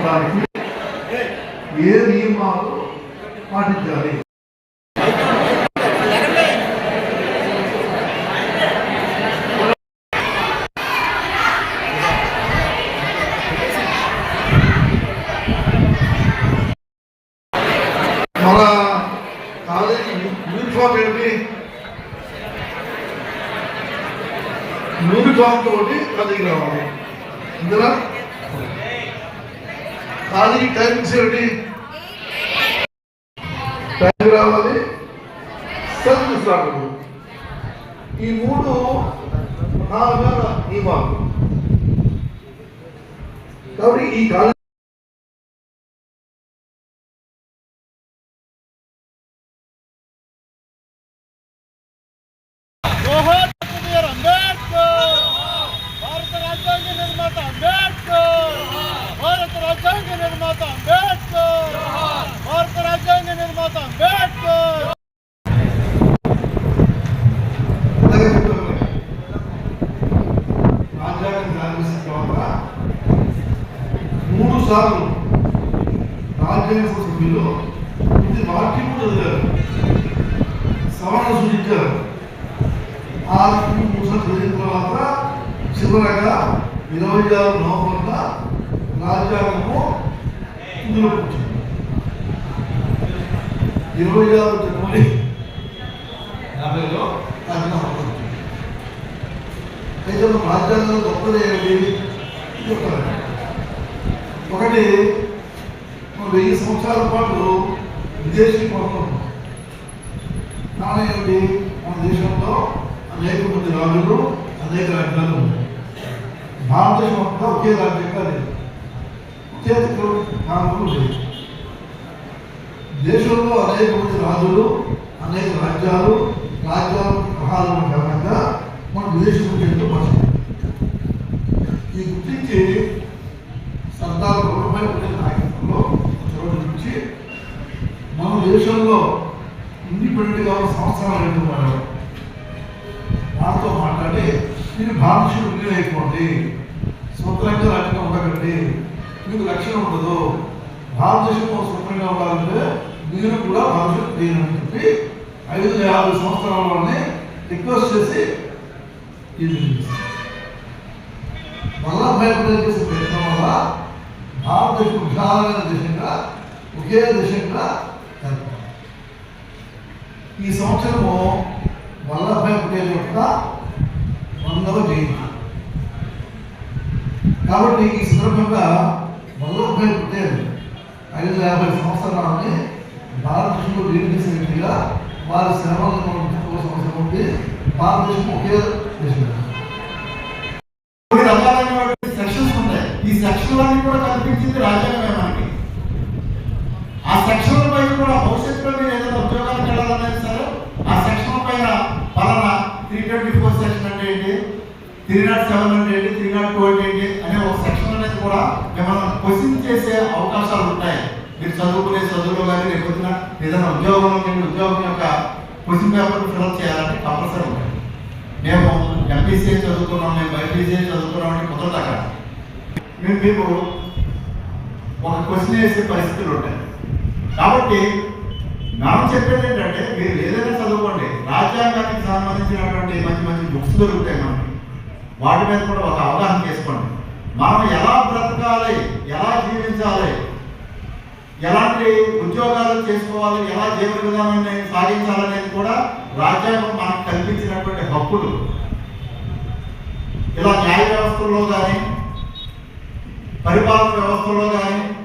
ఉండడానికి ఏ నియమాలు పాటించాలి? మన కాలేజీ యూనిఫామ్ ఏంటి? యూనిఫామ్ తోటి కలిగి రావాలి ఇందులో కాలేజీ టైమింగ్స్ ఏమిటి? టైం రావాలి. సర్వీస్ రాకూడదు ఈ మూడు నా మీద నియమాలు కాబట్టి ఈ కాలేజీ అంబేద్కర్! భారత రాజ్యాంగ నిర్మాత అంబేద్కర్! నిర్మాత అంబేద్కర్! భారత రాజ్యాంగ నిర్మాత అంబేద్కర్! రాజ్యాంగం మూడు సార్లు రాజ్యాంగ సభ్యులు ఇది వాక్యం సవరణ సూచించారు ఆ మూడు సార్లు తర్వాత చివరగా ఇరవై ఆరు నవంబర్న రాజ్యాంగము ఇందులో కూర్చుంది ఇరవై ఆరు జనవరి యాభైలో రాజ్యాంగం అమలుకు అయితే మన రాజ్యాంగంలో గొప్పది ఏమిటి? చెప్తాను ఒకటి వెయ్యి సంవత్సరాల పాటు విదేశీ కొనుగోలు కారణం మన దేశంలో అనేక మంది రాజులు అనేక రాజ్యాలు ఉన్నాయి. భారతదేశం అంతా ఒకే రాజ్యంగా లేదు. ఒకే కాలంలో లేదు దేశంలో అనేక మంది రాజులు అనేక రాజ్యాలు రాజ్యాల గ్రహాలు కారణంగా మన విదేశీ ముఖ్యంతో పరిస్థితి ఈ గుర్తించి సర్దార్ వల్లభాయ్ పటేల్ నాయకత్వంలో చొరవ నుంచి మన దేశంలో ఇండిపెండెంట్గా ఉన్న సంవత్సరాలు రెండు వారు? వారితో మాట్లాడి మీరు భారతీయులు విలీనం అయిపోండి. స్వతంత్రంగా రాజ్యంగా ఉండకండి. మీకు లక్ష్యం ఉండదు? భారతదేశం స్వతంత్రంగా ఉండాలంటే మీరు కూడా భవిష్యత్తు లేనని చెప్పి ఐదు యాభై సంవత్సరాలని రిక్వెస్ట్ చేసి ఇది నిర్మిస్తారు. వల్లభాయ్ పటేల్ చేసే ప్రయత్నం వల్ల భారతదేశం విశాలమైన దేశంగా ఒకే దేశంగా ఈ సంవత్సరము వల్లభాయ్ పటేల్ యొక్క వందవ జయంతి. కాబట్టి ఈ సందర్భంగా వల్లభాయ్ పటేల్ ఐదు యాభై సంవత్సరాలని భారతదేశంలో లీడ్ వారి సేవలను మనం చెప్పుకోవాల్సిన అవసరం ఉంది. భారతదేశం ఒకే దేశం. కొన్ని సెక్షన్స్ ఉంటాయి. ఈ సెక్షన్ కూడా కల్పించింది రాజ్యాంగమే మనకి ఆ సెక్షన్ పైన కూడా భవిష్యత్తులో మీరు ఏదైనా ఉద్యోగానికి వెళ్ళాలనేది సరే ఆ సెక్షన్ పైన పలానా త్రీ ట్వంటీ ఫోర్ సెక్షన్ అంటే ఏంటి? త్రీ నాట్ సెవెన్ అంటే ఏంటి? త్రీ నాట్ టూ అంటే ఏంటి? అనే ఒక సెక్షన్ కూడా మిమ్మల్ని క్వశ్చన్ చేసే అవకాశాలు ఉంటాయి. మీరు చదువుకునే చదువులో కానీ లేకపోతే ఏదైనా ఉద్యోగంలో మీరు ఉద్యోగం యొక్క క్వశ్చన్ పేపర్ ఫిల్అప్ చేయాలంటే కంపల్సరీ ఉంటాయి మేము ఎంపీసీఏ చదువుకున్నాం మేము బైపీసీఏ చదువుకున్నాం అంటే కుదరదు అక్కడ. మేము మీకు ఒక క్వశ్చన్ వేసే పరిస్థితులు ఉంటాయి. కాబట్టి మనం చెప్పేది ఏంటంటే మీరు ఏదైనా చదువుకోండి. రాజ్యాంగానికి సంబంధించినటువంటి మంచి మంచి బుక్స్ దొరుకుతాయి మనకి. వాటి మీద కూడా ఒక అవగాహన చేసుకోండి. మనం ఎలా బ్రతకాలి? ఎలా జీవించాలి? ఎలాంటి ఉద్యోగాలు చేసుకోవాలి? ఎలా జీవన విధానాన్ని సాగించాలనేది కూడా రాజ్యాంగం మనకు కల్పించినటువంటి హక్కులు. ఇలా న్యాయ వ్యవస్థలో కానీ పరిపాలన వ్యవస్థలో కానీ